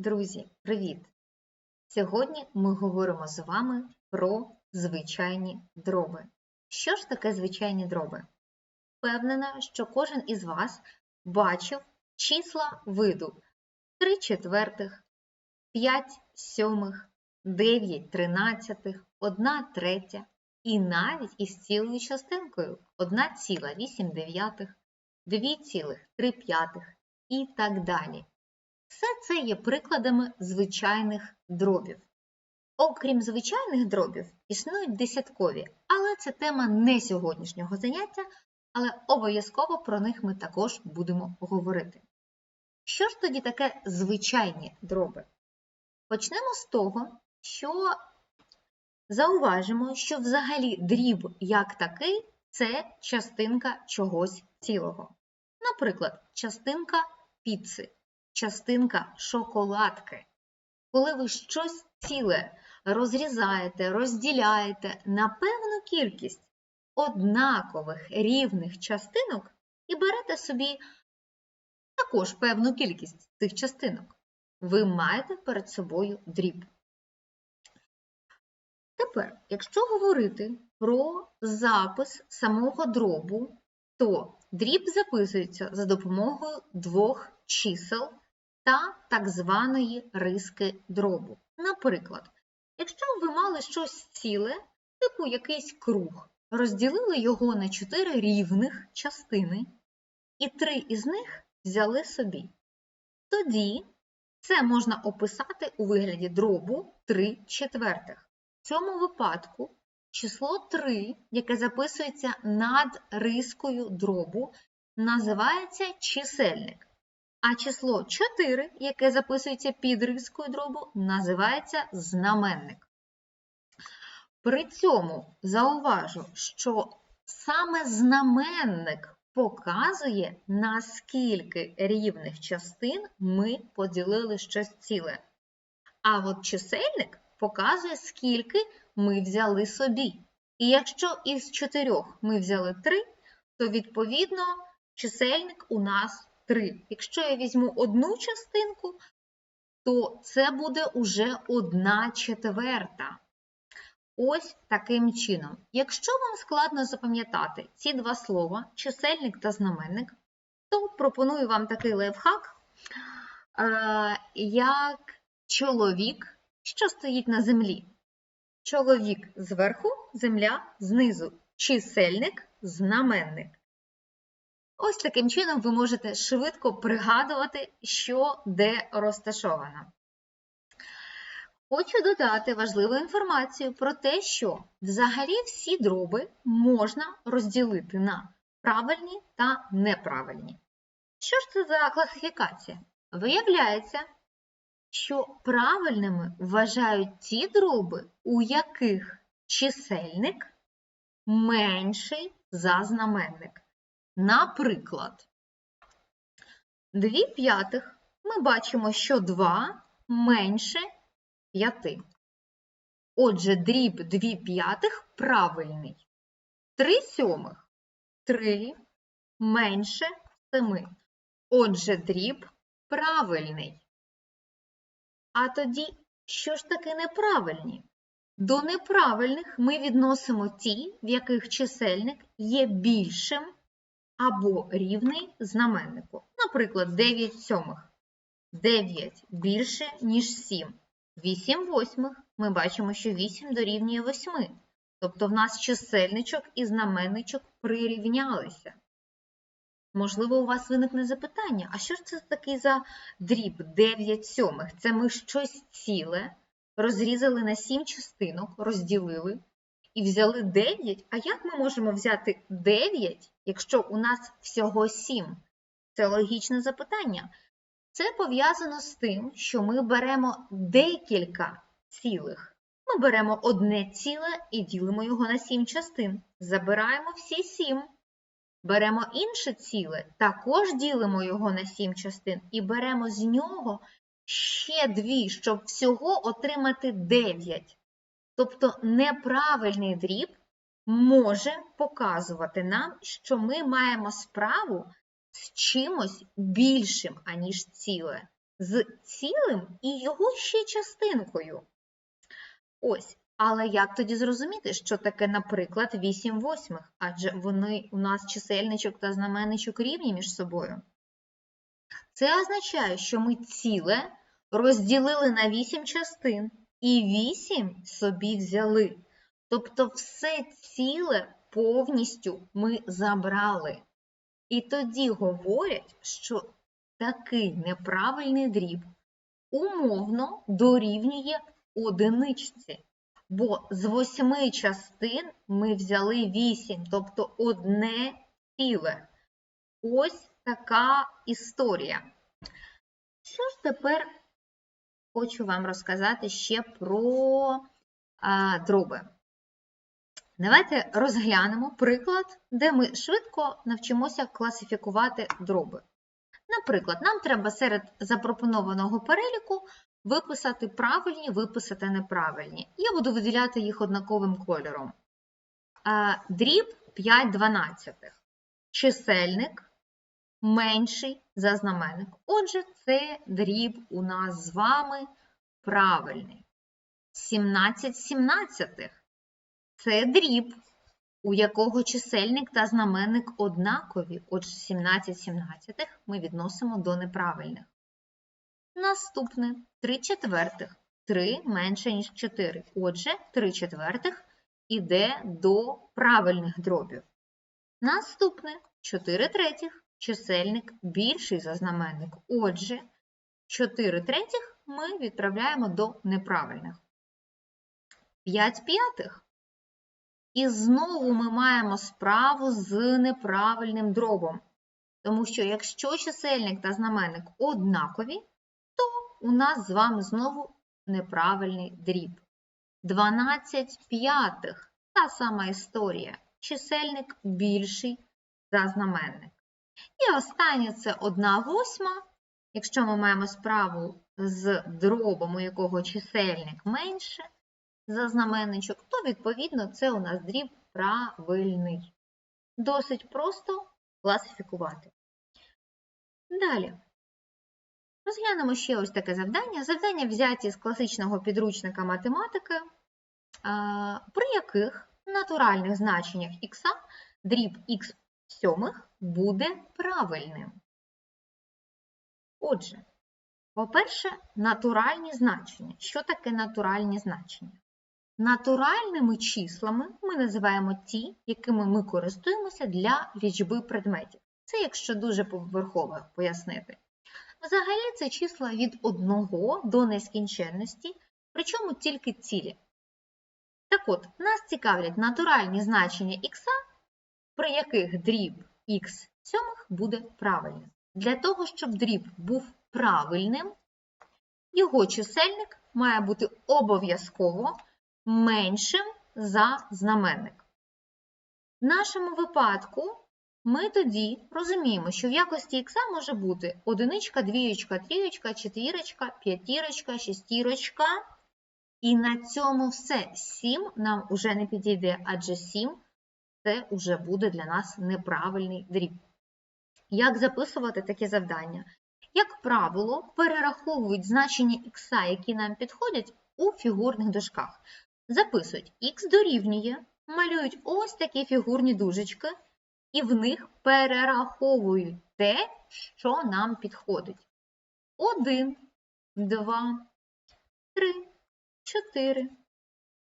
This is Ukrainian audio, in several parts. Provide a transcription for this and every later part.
Друзі, привіт! Сьогодні ми говоримо з вами про звичайні дроби. Що ж таке звичайні дроби? Впевнена, що кожен із вас бачив числа виду 3 четвертих, 5 сьомих, 9 тринадцятих, 1 третя і навіть із цілою частинкою 1,8 дев'ятих, 2,3 п'ятих і так далі. Все це є прикладами звичайних дробів. Окрім звичайних дробів, існують десяткові, але це тема не сьогоднішнього заняття, але обов'язково про них ми також будемо говорити. Що ж тоді таке звичайні дроби? Почнемо з того, що зауважимо, що взагалі дріб як такий це частинка чогось цілого. Наприклад, частинка піци частинка шоколадки. Коли ви щось ціле розрізаєте, розділяєте на певну кількість однакових рівних частинок і берете собі також певну кількість цих частинок, ви маєте перед собою дріб. Тепер, якщо говорити про запис самого дробу, то дріб записується за допомогою двох чисел та так званої риски дробу. Наприклад, якщо ви мали щось ціле, типу якийсь круг, розділили його на чотири рівних частини, і три із них взяли собі. Тоді це можна описати у вигляді дробу 3 четвертих. В цьому випадку число 3, яке записується над рискою дробу, називається чисельник. А число 4, яке записується під рискою дробу, називається знаменник. При цьому зауважу, що саме знаменник показує, наскільки рівних частин ми поділили щось ціле. А от чисельник показує, скільки ми взяли собі. І якщо із 4 ми взяли 3, то відповідно чисельник у нас 3. Якщо я візьму одну частинку, то це буде уже одна четверта. Ось таким чином. Якщо вам складно запам'ятати ці два слова, чисельник та знаменник, то пропоную вам такий лайфхак, е, як чоловік, що стоїть на землі. Чоловік зверху, земля знизу, чисельник, знаменник. Ось таким чином ви можете швидко пригадувати, що де розташовано. Хочу додати важливу інформацію про те, що взагалі всі дроби можна розділити на правильні та неправильні. Що ж це за класифікація? Виявляється, що правильними вважають ті дроби, у яких чисельник менший за знаменник. Наприклад, 2 п'ятих ми бачимо, що 2 менше 5. Отже, дріб 2 п'ятих правильний. 3 сьомих 3 менше 7. Отже, дріб правильний. А тоді, що ж таке неправильні? До неправильних ми відносимо ті, в яких чисельник є більшим або рівний знаменнику. Наприклад, 9 сьомих. 9 більше, ніж 7. 8 восьмих ми бачимо, що 8 дорівнює 8. Тобто в нас чисельничок і знаменничок прирівнялися. Можливо, у вас виникне запитання, а що ж це такий за дріб 9 сьомих? Це ми щось ціле розрізали на 7 частинок, розділили і взяли 9. А як ми можемо взяти 9, якщо у нас всього 7? Це логічне запитання. Це пов'язано з тим, що ми беремо декілька цілих. Ми беремо одне ціле і ділимо його на 7 частин. Забираємо всі 7. Беремо інше ціле, також ділимо його на 7 частин і беремо з нього ще дві, щоб всього отримати 9. Тобто неправильний дріб може показувати нам, що ми маємо справу з чимось більшим, аніж ціле. з цілим і його ще частинкою. Ось. Але як тоді зрозуміти, що таке, наприклад, 8 восьмих? Адже вони у нас чисельничок та знаменничок рівні між собою. Це означає, що ми ціле розділили на 8 частин і 8 собі взяли. Тобто все ціле повністю ми забрали. І тоді говорять, що такий неправильний дріб умовно дорівнює одиничці. Бо з восьми частин ми взяли вісім, тобто одне ціле. Ось така історія. Що ж тепер хочу вам розказати ще про а, дроби. Давайте розглянемо приклад, де ми швидко навчимося класифікувати дроби. Наприклад, нам треба серед запропонованого переліку виписати правильні, виписати неправильні. Я буду виділяти їх однаковим кольором. Дріб 5 дванадцятих. Чисельник менший за знаменник. Отже, це дріб у нас з вами правильний. 17 сімнадцятих. Це дріб, у якого чисельник та знаменник однакові. Отже, 17 сімнадцятих ми відносимо до неправильних. Наступне 3 четвертих. 3 менше, ніж 4. Отже, 3 четвертих іде до правильних дробів. Наступне 4 третіх. Чисельник більший за знаменник. Отже, 4 третіх ми відправляємо до неправильних. 5 п'ятих. І знову ми маємо справу з неправильним дробом. Тому що якщо чисельник та знаменник однакові, то у нас з вами знову неправильний дріб. 12 п'ятих та сама історія. Чисельник більший за знаменник. І останнє це 1 восьма. Якщо ми маємо справу з дробом, у якого чисельник менше за знаменничок, то, відповідно, це у нас дріб правильний. Досить просто класифікувати. Далі. Розглянемо ще ось таке завдання. Завдання взяті з класичного підручника математики, при яких натуральних значеннях х дріб х сьомих буде правильним. Отже, по-перше, натуральні значення. Що таке натуральні значення? Натуральними числами ми називаємо ті, якими ми користуємося для лічби предметів. Це якщо дуже поверхово пояснити. Взагалі це числа від 1 до нескінченності, причому тільки цілі. Так от, нас цікавлять натуральні значення х, при яких дріб х сьомих буде правильним. Для того, щоб дріб був правильним, його чисельник має бути обов'язково меншим за знаменник. В нашому випадку ми тоді розуміємо, що в якості х може бути одиничка, двієчка, трієчка, четвірочка, п'ятірочка, шестірочка. І на цьому все. 7 нам уже не підійде, адже 7 це вже буде для нас неправильний дріб. Як записувати такі завдання? Як правило, перераховують значення х, які нам підходять, у фігурних дужках. Записують х дорівнює, малюють ось такі фігурні дужечки, і в них перераховують те, що нам підходить. 1, 2, 3, 4,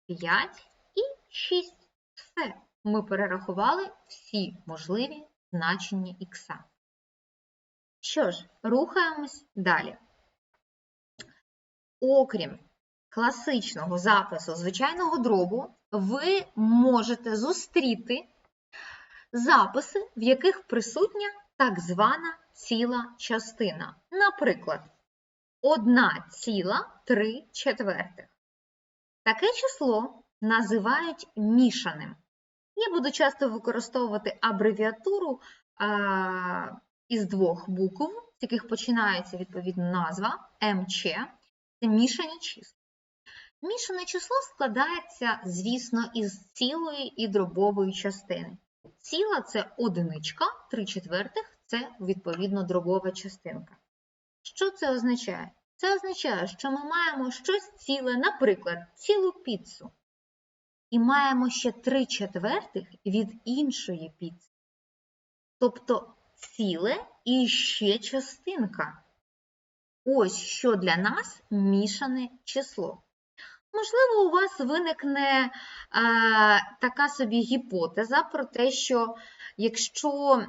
5 і 6. Все. Ми перерахували всі можливі значення х. Що ж, рухаємось далі. Окрім класичного запису звичайного дробу, ви можете зустріти записи, в яких присутня так звана ціла частина. Наприклад, 1,3 четвертих. Таке число називають мішаним. Я буду часто використовувати абревіатуру а, із двох букв, з яких починається відповідно назва МЧ. Це мішані числа. Мішане число складається, звісно, із цілої і дробової частини. Ціла це одиничка, 3 четвертих це, відповідно, дробова частинка. Що це означає? Це означає, що ми маємо щось ціле, наприклад, цілу піцу. І маємо ще 3 четвертих від іншої піци. Тобто ціле і ще частинка. Ось що для нас мішане число. Можливо, у вас виникне е, така собі гіпотеза про те, що якщо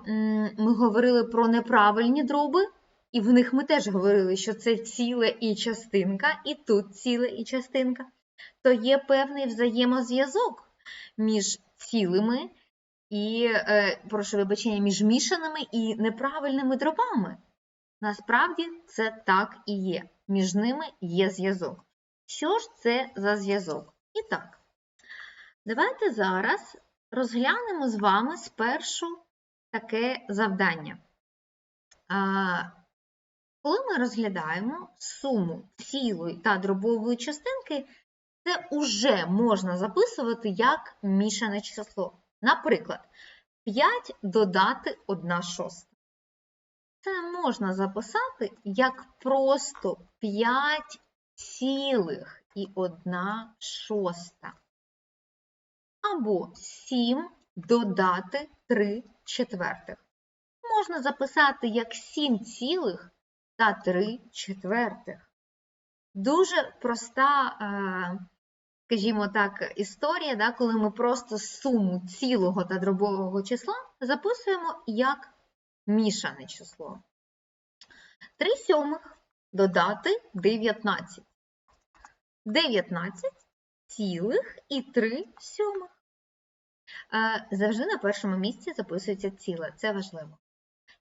ми говорили про неправильні дроби, і в них ми теж говорили, що це ціле і частинка, і тут ціле і частинка, то є певний взаємозв'язок між цілими і, е, прошу вибачення, між мішаними і неправильними дробами. Насправді це так і є. Між ними є зв'язок. Що ж це за зв'язок? І так, давайте зараз розглянемо з вами спершу таке завдання. Коли ми розглядаємо суму цілої та дробової частинки, це вже можна записувати як мішане число. Наприклад, 5 додати 1 шоста. Це можна записати як просто 5 цілих і 1 шоста. Або 7 додати 3 четвертих. Можна записати як 7 цілих та 3 четвертих. Дуже проста, е, скажімо так, історія, да, коли ми просто суму цілого та дробового числа записуємо як мішане число. 3 сьомих додати 19. 19 цілих і 3 сьомих. Е, завжди на першому місці записується ціле, це важливо.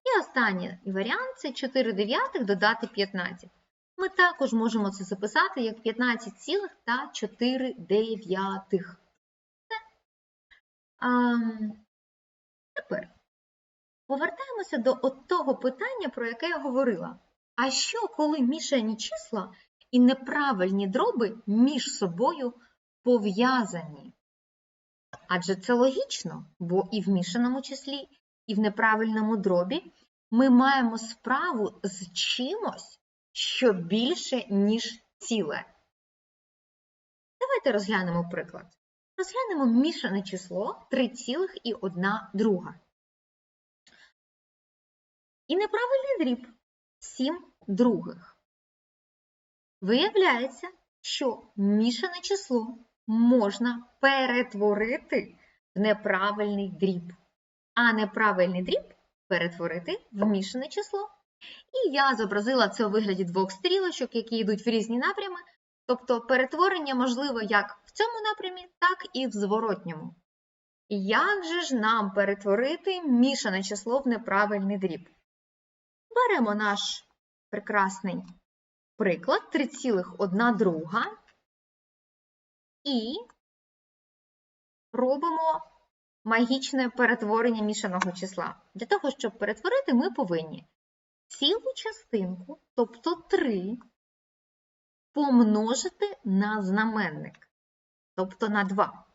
І останній варіант це 4 дев'ятих додати 15. Ми також можемо це записати як 15 та 4. Тепер повертаємося до того питання, про яке я говорила. А що, коли мішані числа і неправильні дроби між собою пов'язані? Адже це логічно, бо і в мішаному числі, і в неправильному дробі ми маємо справу з чимось, що більше, ніж ціле. Давайте розглянемо приклад. Розглянемо мішане число 3,1 друга. І неправильний дріб 7 других. Виявляється, що мішане число можна перетворити в неправильний дріб, а неправильний дріб перетворити в мішане число. І я зобразила це у вигляді двох стрілочок, які йдуть в різні напрями. Тобто перетворення можливо як в цьому напрямі, так і в зворотньому. Як же ж нам перетворити мішане число в неправильний дріб? Беремо наш прекрасний приклад 3,1 друга і робимо магічне перетворення мішаного числа. Для того, щоб перетворити, ми повинні цілу частинку, тобто 3, помножити на знаменник, тобто на 2,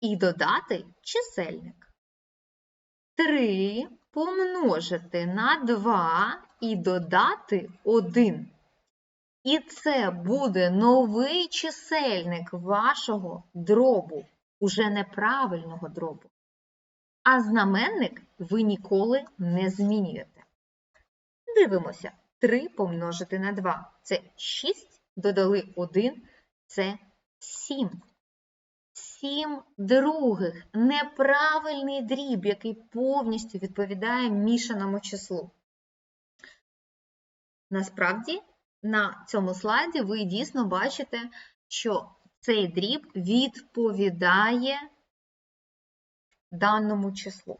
і додати чисельник. 3 помножити на 2 і додати 1. І це буде новий чисельник вашого дробу, уже неправильного дробу. А знаменник ви ніколи не змінюєте. Дивимося, 3 помножити на 2 це 6, додали 1 це 7. 7 других неправильний дріб, який повністю відповідає мішаному числу. Насправді, на цьому слайді ви дійсно бачите, що цей дріб відповідає даному числу.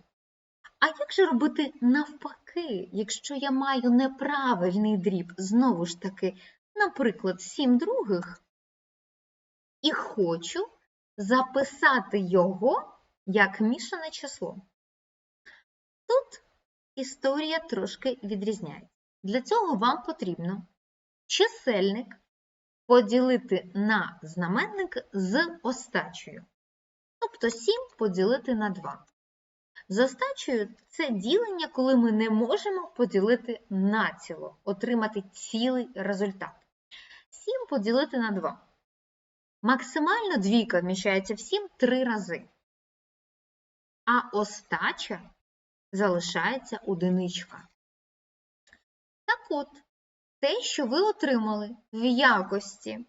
А як же робити навпаки, якщо я маю неправильний дріб, знову ж таки, наприклад, 7 других, і хочу записати його як мішане число? Тут історія трошки відрізняється. Для цього вам потрібно чисельник поділити на знаменник з остачею. Тобто 7 поділити на 2. З остачею це ділення, коли ми не можемо поділити націло, отримати цілий результат. 7 поділити на 2. Максимально двійка вміщається в 7 три рази. А остача залишається одиничка. Так от, те, що ви отримали в якості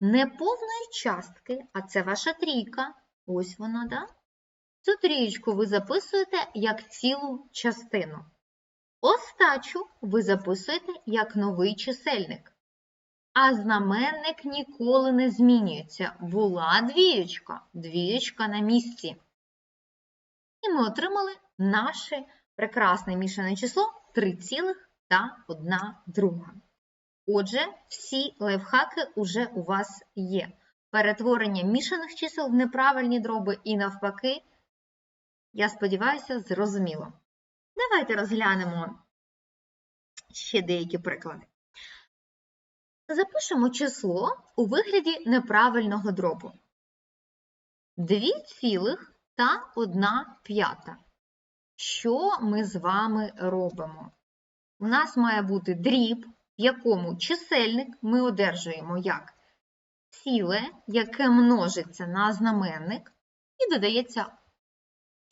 неповної частки, а це ваша трійка, ось вона, да? Цю трієчку ви записуєте як цілу частину. Остачу ви записуєте як новий чисельник. А знаменник ніколи не змінюється. Була двієчка, двієчка на місці. І ми отримали наше прекрасне мішане число 3,1 друга. Отже, всі лайфхаки уже у вас є. Перетворення мішаних чисел в неправильні дроби і навпаки, я сподіваюся, зрозуміло. Давайте розглянемо ще деякі приклади. Запишемо число у вигляді неправильного дробу. 2 цілих та 1 п'ята. Що ми з вами робимо? У нас має бути дріб, в якому чисельник ми одержуємо як ціле, яке множиться на знаменник, і додається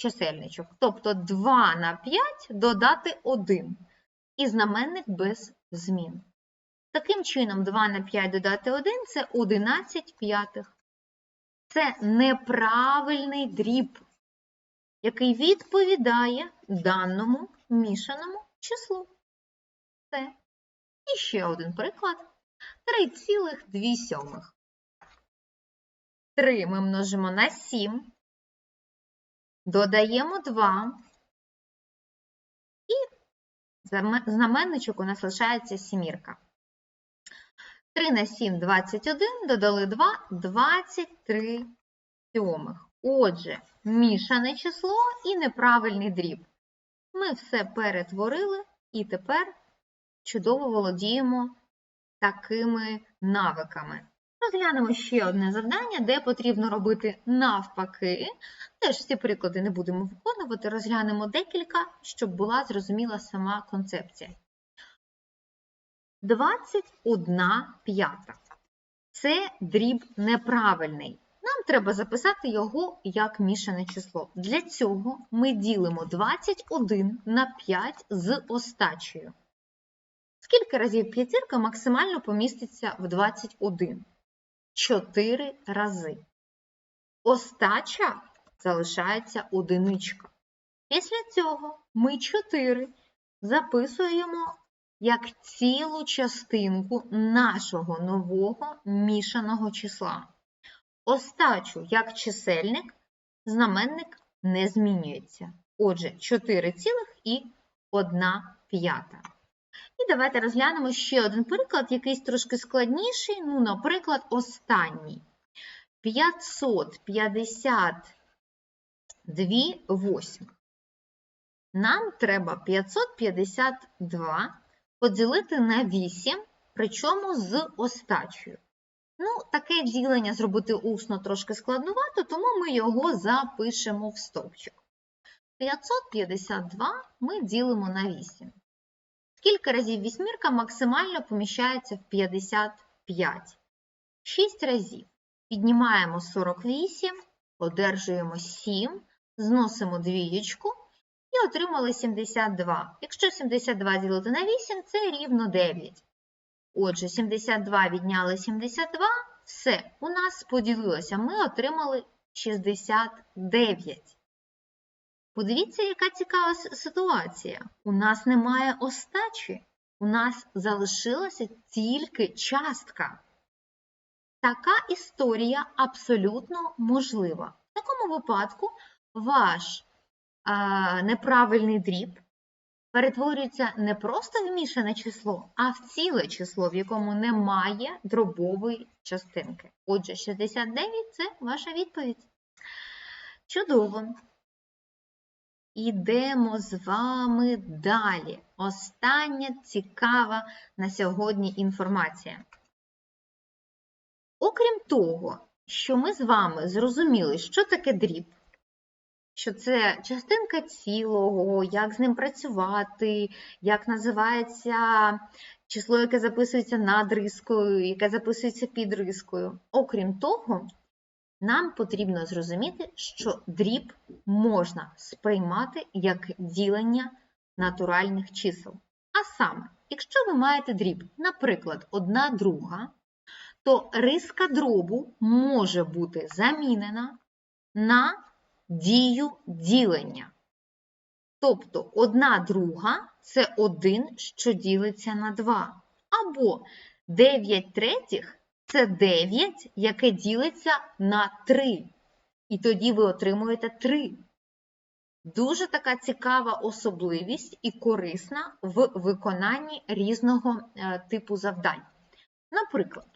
чисельничок. Тобто 2 на 5 додати 1. І знаменник без змін. Таким чином, 2 на 5 додати 1 це 11 п'ятих. Це неправильний дріб, який відповідає даному мішаному числу. Це. І ще один приклад. 3,2 сьомих. 3 ми множимо на 7, додаємо 2, і знаменничок у нас лишається сімірка. 3 на 7 – 21, додали 2 – 23 сьомих. Отже, мішане число і неправильний дріб. Ми все перетворили і тепер чудово володіємо такими навиками. Розглянемо ще одне завдання, де потрібно робити навпаки. Теж всі приклади не будемо виконувати, розглянемо декілька, щоб була зрозуміла сама концепція. 21 п'ята. Це дріб неправильний. Нам треба записати його як мішане число. Для цього ми ділимо 21 на 5 з остачею. Скільки разів п'ятірка максимально поміститься в 21? 4 рази. Остача залишається одиничка. Після цього ми 4 записуємо як цілу частинку нашого нового мішаного числа. Остачу як чисельник, знаменник не змінюється. Отже, 4 цілих і 1 п'ята. І давайте розглянемо ще один приклад, якийсь трошки складніший, ну, наприклад, останній. 552 восьмих. Нам треба 552 поділити на 8, причому з остачею. Ну, таке ділення зробити усно трошки складнувато, тому ми його запишемо в стовпчик. 552 ми ділимо на 8. Скільки разів вісьмірка максимально поміщається в 55? 6 разів. Піднімаємо 48, одержуємо 7, зносимо двієчку і отримали 72. Якщо 72 ділити на 8, це рівно 9. Отже, 72 відняли 72, все, у нас поділилося, ми отримали 69. Подивіться, яка цікава ситуація. У нас немає остачі, у нас залишилася тільки частка. Така історія абсолютно можлива. В такому випадку ваш а, неправильний дріб перетворюється не просто в мішане число, а в ціле число, в якому немає дробової частинки. Отже, 69 це ваша відповідь. Чудово! Ідемо з вами далі. Остання цікава на сьогодні інформація. Окрім того, що ми з вами зрозуміли, що таке дріб, що це частинка цілого, як з ним працювати, як називається число, яке записується над рискою, яке записується під рискою. Окрім того, нам потрібно зрозуміти, що дріб можна сприймати як ділення натуральних чисел. А саме, якщо ви маєте дріб, наприклад, одна друга, то риска дробу може бути замінена на дію ділення. Тобто одна друга це 1, що ділиться на 2. Або 9 третіх це 9, яке ділиться на 3. І тоді ви отримуєте 3. Дуже така цікава особливість і корисна в виконанні різного е, типу завдань. Наприклад,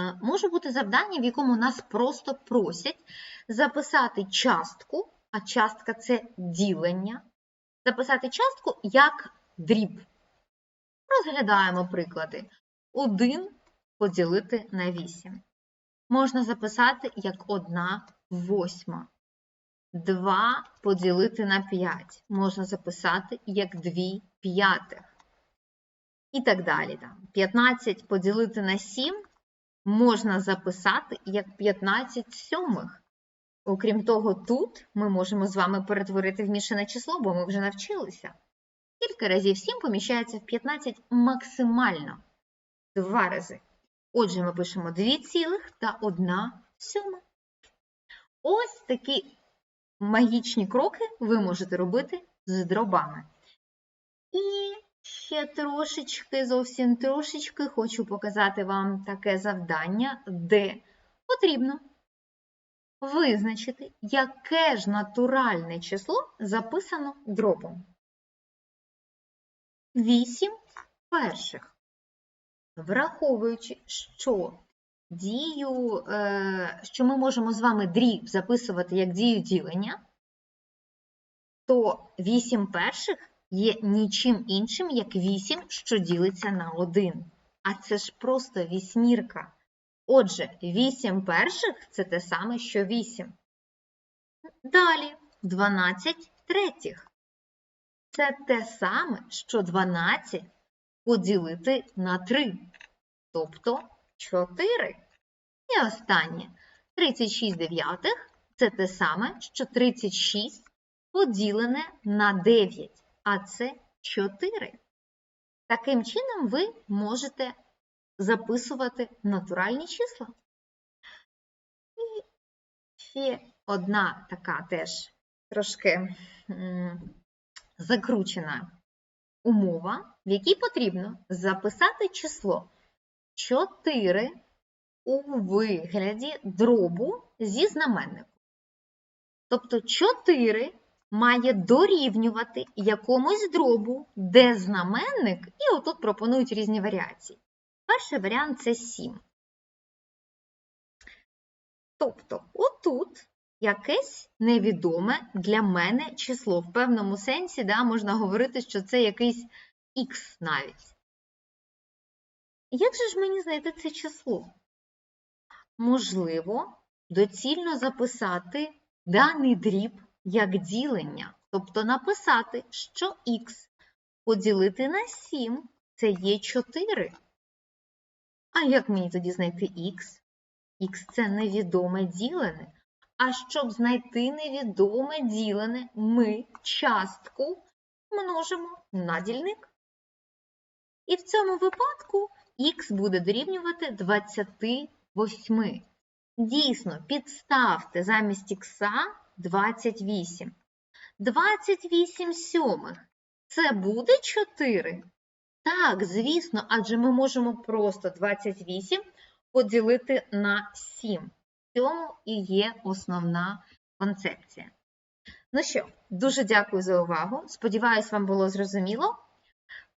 е, може бути завдання, в якому нас просто просять записати частку, а частка це ділення, записати частку як дріб. Розглядаємо приклади. 1 поділити на 8. Можна записати як 1 восьма. 2 поділити на 5 можна записати як 2 п'ятих. І так далі. 15 поділити на 7 можна записати як 15 сьомих. Окрім того, тут ми можемо з вами перетворити в мішане число, бо ми вже навчилися. Кілька разів 7 поміщається в 15 максимально. Два рази. Отже, ми пишемо 2 цілих та 1 сьома. Ось такі магічні кроки ви можете робити з дробами. І ще трошечки, зовсім трошечки хочу показати вам таке завдання, де потрібно визначити, яке ж натуральне число записано дробом. 8 перших. Враховуючи, що дію, е, що ми можемо з вами дріб записувати як дію ділення, то 8 перших є нічим іншим, як 8, що ділиться на 1. А це ж просто вісьмірка. Отже, 8 перших це те саме, що 8. Далі 12 третіх. Це те саме, що 12 поділити на 3, тобто 4. І останнє 36 дев'ятих це те саме, що 36 поділене на 9, а це 4. Таким чином, ви можете записувати натуральні числа. І ще одна така теж трошки закручена умова, в якій потрібно записати число 4 у вигляді дробу зі знаменником. Тобто 4 має дорівнювати якомусь дробу, де знаменник, і отут пропонують різні варіації. Перший варіант це 7. Тобто, отут якесь невідоме для мене число. В певному сенсі да, можна говорити, що це якийсь х навіть. Як же ж мені знайти це число? Можливо, доцільно записати даний дріб як ділення, тобто написати, що х поділити на 7 це є 4. А як мені тоді знайти х? Х це невідоме ділене. А щоб знайти невідоме ділене, ми частку множимо на дільник. І в цьому випадку х буде дорівнювати 28. Дійсно, підставте замість х 28. 28 сьомих. Це буде 4? Так, звісно, адже ми можемо просто 28 поділити на 7. Цьому і є основна концепція. Ну що, дуже дякую за увагу. Сподіваюсь, вам було зрозуміло.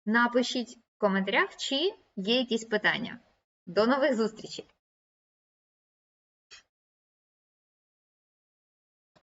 Напишіть в коментарях, чи є якісь питання. До нових зустрічей!